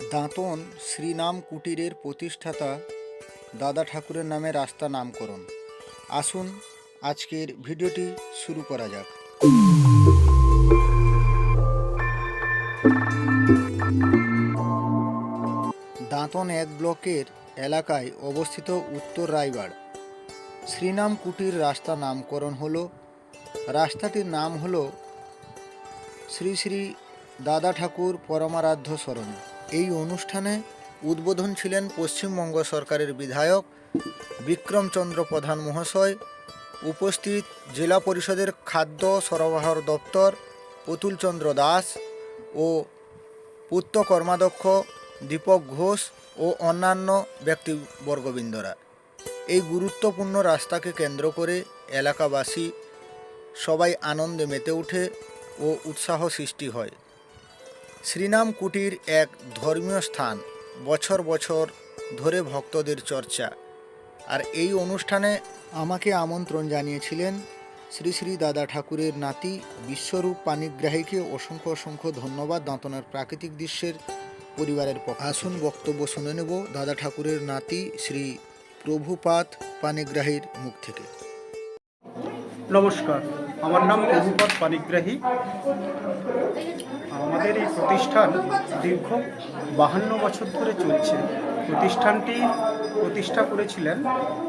দাঁতন শ্রীনাম কুটিরের প্রতিষ্ঠাতা দাদা ঠাকুরের নামে রাস্তা নামকরণ। আসুন, আজকের ভিডিওটি শুরু করা যাক। দাঁতন এক ব্লকের এলাকায় অবস্থিত উত্তর রায়গড়। শ্রীনাম কুটির রাস্তা নামকরণ হল। রাস্তাটির নাম হল শ্রী শ্রী দাদা ঠাকুর পরমারাধ্য স্মরণে এই অনুষ্ঠানে উদ্বোধন ছিলেন পশ্চিমবঙ্গ সরকারের বিধায়ক বিক্রমচন্দ্র প্রধান মহাশয়, উপস্থিত জেলা পরিষদের খাদ্য সরবরাহ দপ্তর পুতুলচন্দ্র দাস ও পূর্ত কর্মাধ্যক্ষ দীপক ঘোষ ও অন্যান্য ব্যক্তিবর্গবৃন্দরা। এই গুরুত্বপূর্ণ রাস্তাকে কেন্দ্র করে এলাকাবাসী সবাই আনন্দে মেতে ওঠে ও উৎসাহ সৃষ্টি হয়। শ্রীনাম কুটির এক ধর্মীয় স্থান, বছর বছর ধরে ভক্তদের চর্চা। আর এই অনুষ্ঠানে আমাকে আমন্ত্রণ জানিয়েছিলেন শ্রী শ্রী দাদা ঠাকুরের নাতি বিশ্বরূপ পানিগ্রাহীকে অসংখ্য অসংখ্য ধন্যবাদ দাঁতনের প্রাকৃতিক দৃশ্যের পরিবারের পক্ষে আসুন বক্তব্য শুনে নেব দাদা ঠাকুরের নাতি শ্রী প্রভুপাত পানিগ্রাহীর মুখ থেকে। নমস্কার। আমার নাম প্রভুপদ পানিগ্রাহী। আমাদের এই প্রতিষ্ঠান দীর্ঘ বাহান্ন বছর ধরে চলছে। প্রতিষ্ঠানটি প্রতিষ্ঠা করেছিলেন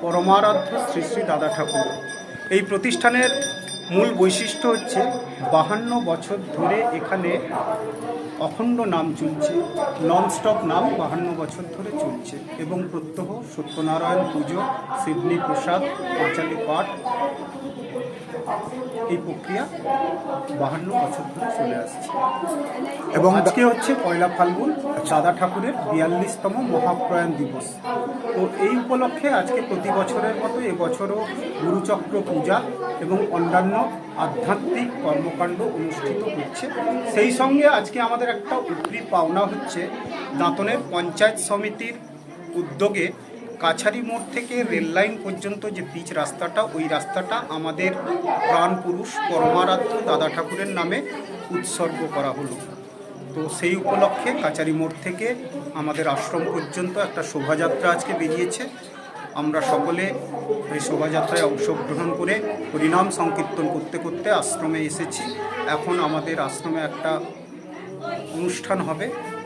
পরমারাধ্য শ্রী শ্রী দাদা ঠাকুর। এই প্রতিষ্ঠানের মূল বৈশিষ্ট্য হচ্ছে বাহান্ন বছর ধরে এখানে অখণ্ড নাম চলছে ননস্টপ নাম বাহান্ন বছর ধরে চলছে এবং প্রত্যহ সত্যনারায়ণ পুজো সিডনি প্রসাদ পাঁচালি পাঠ এই প্রক্রিয়া বাহান্ন বছর ধরে চলে আসছে। এবং আজকে হচ্ছে পয়লা ফাল্গুন দাদা ঠাকুরের বিয়াল্লিশতম মহাপ্রয়াণ দিবস। তো এই উপলক্ষে আজকে প্রতি বছরের মতো এবছরও গুরুচক্র পূজা এবং অন্যান্য আধ্যাত্মিক কর্মকাণ্ড অনুষ্ঠিত হচ্ছে। সেই সঙ্গে আজকে আমাদের একটা উপরি পাওনা হচ্ছে দাঁতনের পঞ্চায়েত সমিতির উদ্যোগে কাছারি মোড় থেকে রেল লাইন পর্যন্ত যে পিচ রাস্তাটা, ওই রাস্তাটা আমাদের প্রাণ পুরুষ পরমারাধ্য দাদা ঠাকুরের নামে উৎসর্গ করা হলো। তো সেই উপলক্ষে কাচারি মোড় থেকে আমাদের আশ্রম পর্যন্ত একটা শোভাযাত্রা আজকে বেরিয়েছে। আমরা সকলে এই শোভাযাত্রায় অংশগ্রহণ করে হরিনাম সংকীর্তন করতে করতে আশ্রমে এসেছি। এখন আমাদের আশ্রমে একটা অনুষ্ঠান হবে।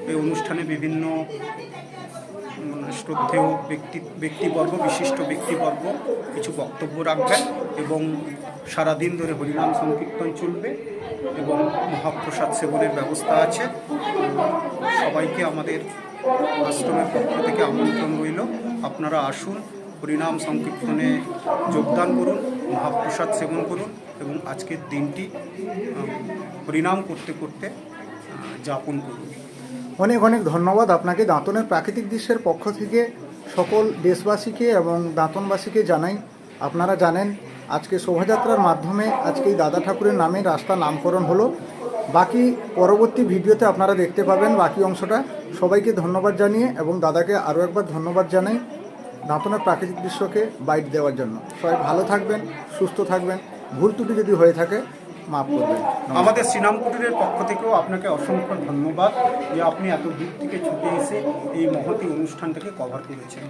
এই অনুষ্ঠানে বিভিন্ন শ্রদ্ধেয় ব্যক্তি, ব্যক্তিবর্গ, বিশিষ্ট ব্যক্তিবর্গ কিছু বক্তব্য রাখবেন এবং সারাদিন ধরে হরিনাম সংকীর্তন চলবে এবং মহাপ্রসাদ সেবনের ব্যবস্থা আছে। সবাইকে আমাদের আশ্রমের পক্ষ থেকে আমন্ত্রণ রইল। আপনারা আসুন, হরিনাম সংকীর্তনে যোগদান করুন, মহাপ্রসাদ সেবন করুন এবং আজকের দিনটি হরিনাম করতে করতে যাপন করুন। অনেক অনেক ধন্যবাদ আপনাকে দাঁতনের প্রাকৃতিক দৃশ্যের পক্ষ থেকে সকল দেশবাসীকে এবং দাঁতনবাসীকে জানাই। আপনারা জানেন, আজকে শোভাযাত্রার মাধ্যমে আজকে এই দাদা ঠাকুরের নামে রাস্তা নামকরণ হলো। বাকি পরবর্তী ভিডিওতে আপনারা দেখতে পাবেন বাকি অংশটা। সবাইকে ধন্যবাদ জানিয়ে এবং দাদাকে আরও একবার ধন্যবাদ জানাই দাঁতনের প্রাকৃতিক দৃশ্যকে বাইট দেওয়ার জন্য। সবাই ভালো থাকবেন, সুস্থ থাকবেন। ভুল ত্রুটি যদি হয়ে থাকে মাফ করবেন। আমাদের শ্রীরাম কুটিরের পক্ষ থেকেও আপনাকে অসংখ্য ধন্যবাদ যে আপনি এত দূর থেকে ছুটে এসে এই মহতি অনুষ্ঠানটাকে কভার করেছেন।